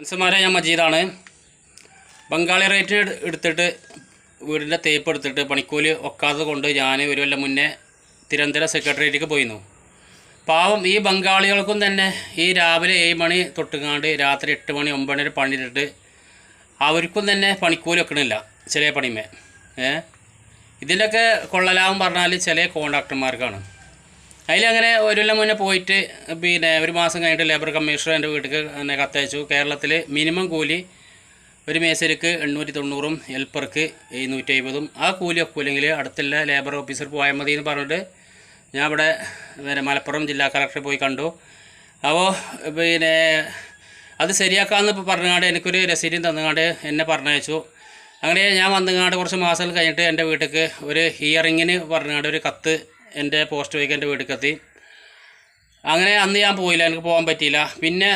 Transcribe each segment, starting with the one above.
മനസ്സന്മാരെ ഞാൻ മജീദാണ്. ബംഗാളി റേറ്റ് എടു- എടുത്തിട്ട് വീടിന്റെ തേപ്പ് എടുത്തിട്ട് പണിക്കൂലി ഒക്കാതെ കൊണ്ട് ഞാൻ ഒരു കൊല്ലം മുന്നേ തിരുവനന്തപുരം സെക്രട്ടേറിയറ്റിലേക്ക് പോയിരുന്നു. പാവം ഈ ബംഗാളികൾക്കും തന്നെ ഈ രാവിലെ ഏഴ് മണി തൊട്ടുങ്ങാണ്ട് രാത്രി എട്ട് മണി ഒമ്പത് മണി പണിയിട്ടിട്ട് അവർക്കും തന്നെ പണിക്കൂലി വെക്കണില്ല ചെറിയ പണിമേ. ഏ? ഇതിലൊക്കെ കൊള്ളലാവും പറഞ്ഞാൽ ചില കോൺട്രാക്ടർമാർക്കാണ്. അതിലങ്ങനെ ഒരു കൊല്ലം മുന്നേ പോയിട്ട് പിന്നെ ഒരു മാസം കഴിഞ്ഞിട്ട് ലേബർ കമ്മീഷണർ എന്റെ വീട്ടിലേക്ക് എന്നെ കത്തയച്ചു. കേരളത്തിൽ മിനിമം കൂലി ഒരു മേശരിക്ക് എണ്ണൂറ്റി തൊണ്ണൂറും ഹെൽപ്പർക്ക് എഴുന്നൂറ്റി അമ്പതും ആ കൂലി ഒക്കില്ലെങ്കിൽ അടുത്തുള്ള ലേബർ ഓഫീസർ പോയാൽ മതി എന്ന് പറഞ്ഞിട്ട് ഞാൻ ഇവിടെ പിന്നെ മലപ്പുറം ജില്ലാ കളക്ടറെ പോയി കണ്ടു. അപ്പോൾ പിന്നെ അത് ശരിയാക്കാമെന്ന് പറഞ്ഞുകൊണ്ട് എനിക്കൊരു രസീതും തന്നുകൊണ്ട് എന്നെ പറഞ്ഞയച്ചു. അങ്ങനെ ഞാൻ വന്നുകൊണ്ട് കുറച്ച് മാസങ്ങൾ കഴിഞ്ഞിട്ട് എന്റെ വീട്ടിലേക്ക് ഒരു ഹിയറിങ്ങിന് പറഞ്ഞുകൊണ്ട് ഒരു കത്ത് എന്റെ പോസ്റ്റ് വഴിക്ക് എന്റെ വീട്ടിലേക്ക് അങ്ങനെ അന്ന് ഞാൻ പോയില്ല എനിക്ക് പോകാൻ പറ്റിയില്ല. പിന്നെ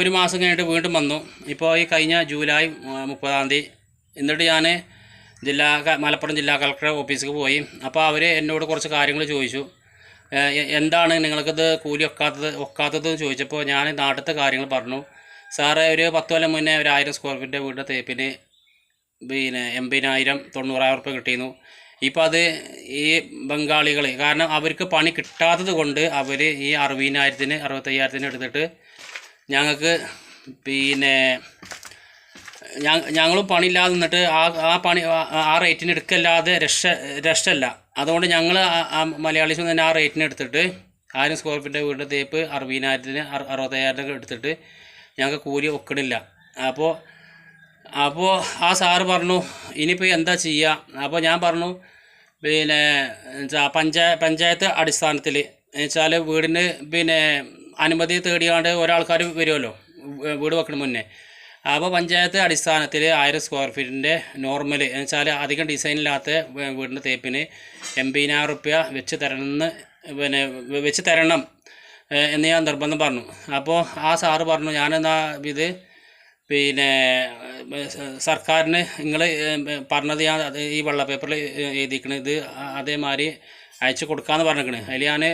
ഒരു മാസം കഴിഞ്ഞിട്ട് വീണ്ടും വന്നു. ഇപ്പോൾ ഈ കഴിഞ്ഞ ജൂലൈ മുപ്പതാം തീയതി എന്നിട്ട് ഞാൻ ജില്ലാ മലപ്പുറം ജില്ലാ കളക്ടർ ഓഫീസിൽ പോയി. അപ്പോൾ അവർ എന്നോട് കുറച്ച് കാര്യങ്ങൾ ചോദിച്ചു. എന്താണ് നിങ്ങൾക്കിത് കൂലി ഒക്കാത്തത് ഒക്കാത്തത് എന്ന് ചോദിച്ചപ്പോൾ ഞാൻ നാട്ടിലത്തെ കാര്യങ്ങൾ പറഞ്ഞു. സാറേ ഒരു പത്ത് കൊല്ലം മുന്നേ ഒരു ആയിരം സ്ക്വയർ ഫീറ്റിന്റെ വീടിന്റെ തേപ്പിന് പിന്നെ എൺപതിനായിരം തൊണ്ണൂറായിരം ഉറുപ്പ്യ കിട്ടിയിരുന്നു. ഇപ്പോൾ അത് ഈ ബംഗാളികൾ കാരണം അവർക്ക് പണി കിട്ടാത്തത് കൊണ്ട് അവർ ഈ അറുപതിനായിരത്തിന് അറുപത്തയ്യായിരത്തിന് എടുത്തിട്ട് ഞങ്ങൾക്ക് പിന്നെ ഞങ്ങളും പണിയില്ലാതെ നിന്നിട്ട് ആ ആ പണി ആ- റേറ്റിന് എടുക്കല്ലാതെ രക്ഷ രക്ഷല്ല അതുകൊണ്ട് ഞങ്ങൾ മലയാളീസ് തന്നെ ആ റേറ്റിന് എടുത്തിട്ട് ആയിരം സ്ക്വയർ ഫീറ്റ് വീടിന്റെ തേപ്പ് അറുപതിനായിരത്തിന് അറുപത്തയ്യായിരത്തിനൊക്കെ അറുപത്തയ്യായിരത്തിന് എടുത്തിട്ട് ഞങ്ങൾക്ക് കൂലി ഒക്കണില്ല. അപ്പോൾ അപ്പോൾ ആ സാറ് പറഞ്ഞു ഇനിയിപ്പോൾ എന്താ ചെയ്യുക അപ്പോൾ ഞാൻ പറഞ്ഞു പിന്നെ പഞ്ചായ പഞ്ചായത്ത് അടിസ്ഥാനത്തിൽ വെച്ചാൽ വീടിന് പിന്നെ അനുമതി തേടിയാണ്ട് ഒരാൾക്കാർ വരുമല്ലോ വീട് വെക്കണ മുന്നേ. അപ്പോൾ പഞ്ചായത്ത് അടിസ്ഥാനത്തിൽ ആയിരം സ്ക്വയർ ഫീറ്റിന്റെ നോർമൽ എന്നുവെച്ചാൽ അധികം ഡിസൈനില്ലാത്ത വീടിന്റെ തേപ്പിന് എൺപതിനായിരം റുപ്യ വെച്ച് തരണമെന്ന് പിന്നെ വെച്ച് തരണം എന്ന് ഞാൻ നിർബന്ധം പറഞ്ഞു. അപ്പോൾ ആ സാറ് പറഞ്ഞു ഞാനെന്നാ ഇത് പിന്നെ സർക്കാരിന് നിങ്ങൾ പറഞ്ഞത് ഞാൻ ഈ വെള്ള പേപ്പറിൽ എഴുതിക്കണ ഇത് അതേമാതിരി അയച്ചു കൊടുക്കാമെന്ന് പറഞ്ഞിരിക്കണ് അതിൽ ഞാൻ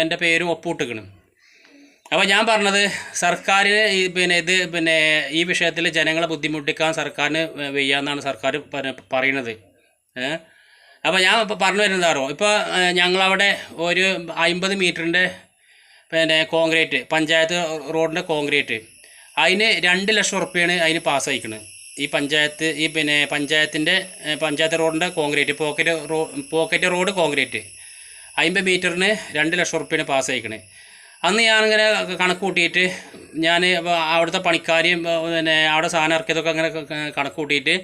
എന്റെ പേരും ഒപ്പിട്ടിക്കണ് അപ്പോൾ ഞാൻ പറഞ്ഞത് സർക്കാരിന് ഈ പിന്നെ ഇത് പിന്നെ ഈ വിഷയത്തിൽ ജനങ്ങളെ ബുദ്ധിമുട്ടിക്കാൻ സർക്കാരിന് വയ്യാന്നാണ് സർക്കാർ പറയുന്നത് അപ്പോൾ ഞാൻ പറഞ്ഞു വരുന്നതാറോ ഇപ്പോൾ ഞങ്ങളവിടെ ഒരു അമ്പത് മീറ്ററിന്റെ പിന്നെ കോൺക്രീറ്റ് പഞ്ചായത്ത് റോഡിന്റെ കോൺക്രീറ്റ്. അതിന് രണ്ട് ലക്ഷം ഉറുപ്പ്യാണ് അതിന് പാസ്സായിക്കണത് ഈ പഞ്ചായത്ത് ഈ പിന്നെ പഞ്ചായത്തിന്റെ പഞ്ചായത്ത് റോഡിന്റെ concrete pocket road pocket road concrete അമ്പത് മീറ്ററിന് രണ്ട് ലക്ഷം ഉറുപ്പ്യാണ് പാസ്സായിക്കണേ അന്ന് ഞാനിങ്ങനെ കണക്ക് കൂട്ടിയിട്ട് ഞാൻ അവിടുത്തെ പണിക്കാരെയും പിന്നെ അവിടെ സാധനം ഇറക്കിയതൊക്കെ അങ്ങനെ കണക്ക് കൂട്ടിയിട്ട്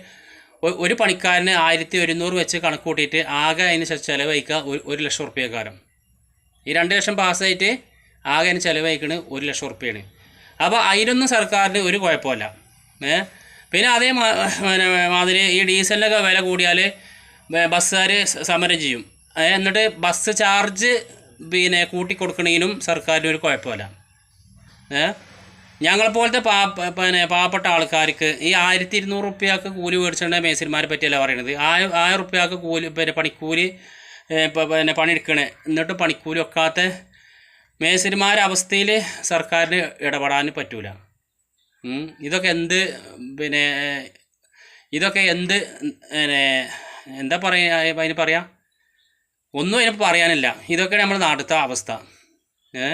ഒരു പണിക്കാരന് ആയിരത്തി ഒരുന്നൂറ് വെച്ച് കണക്ക് കൂട്ടിയിട്ട് ആകെ അതിന് ചിലവഴിക്കുക ഒരു ഒരു ലക്ഷം ഉറുപ്പ്യക്കാരം. ഈ രണ്ട് ലക്ഷം പാസ്സായിട്ട് ആകെ അതിന് ചിലവഴിക്കുന്നത് ഒരു ലക്ഷം ഉറുപ്പ്യാണ്. അപ്പോൾ അതിനൊന്നും സർക്കാരിന് ഒരു കുഴപ്പമില്ല. ഏ? പിന്നെ അതേ മാതിരി ഈ ഡീസലിനൊക്കെ വില കൂടിയാൽ ബസ്സുകാർ സമരം ചെയ്യും. എന്നിട്ട് ബസ് ചാർജ് പിന്നെ കൂട്ടിക്കൊടുക്കണേനും സർക്കാരിന് ഒരു കുഴപ്പമില്ല. ഏ? ഞങ്ങളെപ്പോലത്തെ പാ പിന്നെ പാവപ്പെട്ട ആൾക്കാർക്ക് ഈ ആയിരത്തി ഇരുന്നൂറ് റുപ്യക്ക് കൂലി മേടിച്ചിട്ടുള്ള മേസിന്മാരെ പറ്റിയല്ല പറയണത്. ആയിരം ആയിരം റുപ്യക്ക് കൂലി പിന്നെ പണിക്കൂലി പിന്നെ പണിയെടുക്കണേ. എന്നിട്ട് പണിക്കൂലി വെക്കാത്ത മേസ്തിരിമാരുടെ അവസ്ഥയിൽ സർക്കാരിന് ഇടപെടാൻ പറ്റൂല. ഇതൊക്കെ എന്ത് പിന്നെ ഇതൊക്കെ എന്ത് പിന്നെ എന്താ പറയുക അതിന് പറയാം? ഒന്നും അതിന് പറയാനില്ല. ഇതൊക്കെ നമ്മുടെ നാട്ടിലത്തെ അവസ്ഥ. ഏ?